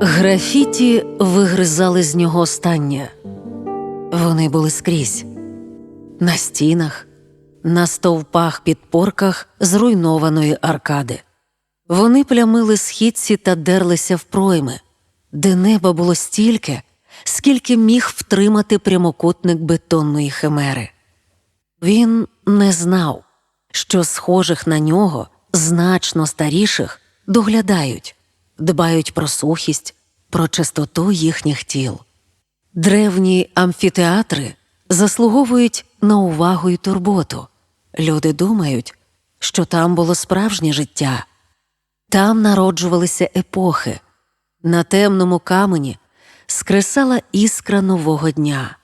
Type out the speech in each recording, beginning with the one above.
Графіті вигризали з нього останнє. Вони були скрізь на стінах, на стовпах підпорках зруйнованої аркади. Вони плямили східці та дерлися в пройми, де неба було стільки, скільки міг втримати прямокутник бетонної химери. Він не знав, що схожих на нього, значно старіших, доглядають, дбають про сухість, про чистоту їхніх тіл. Древні амфітеатри заслуговують на увагу і турботу. Люди думають, що там було справжнє життя, там народжувалися епохи, на темному камені скресала іскра нового дня,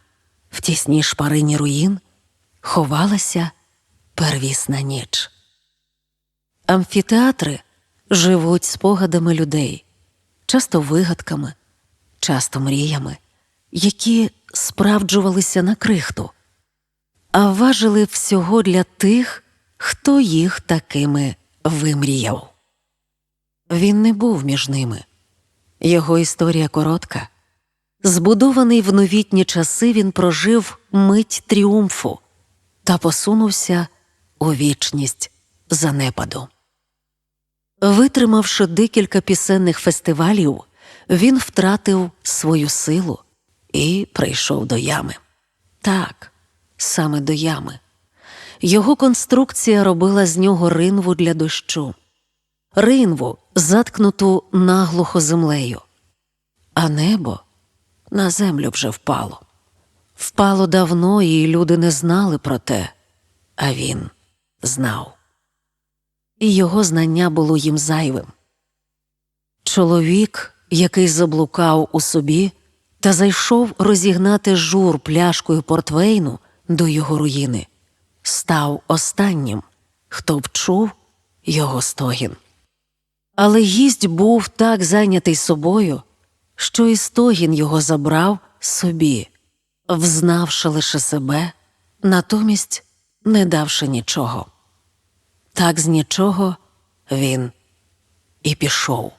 в тісній шпарині руїн ховалася первісна ніч. Амфітеатри живуть спогадами людей, часто вигадками, часто мріями, які справджувалися на крихту, а важили всього для тих, хто їх такими вимріяв. Він не був між ними. Його історія коротка. Збудований в новітні часи, він прожив мить тріумфу та посунувся у вічність занепаду. Витримавши декілька пісенних фестивалів, він втратив свою силу і прийшов до ями. Так, саме до ями. Його конструкція робила з нього ринву для дощу, ринву, заткнуту наглухо землею, а небо на землю вже впало. Впало давно, і люди не знали про те, а він знав. І його знання було їм зайвим. Чоловік, який заблукав у собі та зайшов розігнати жур пляшкою портвейну до його руїни, став останнім, хто вчув його стогін. Але гість був так зайнятий собою, що і стогін його забрав собі, взнавши лише себе, натомість не давши нічого. Так з нічого він і пішов.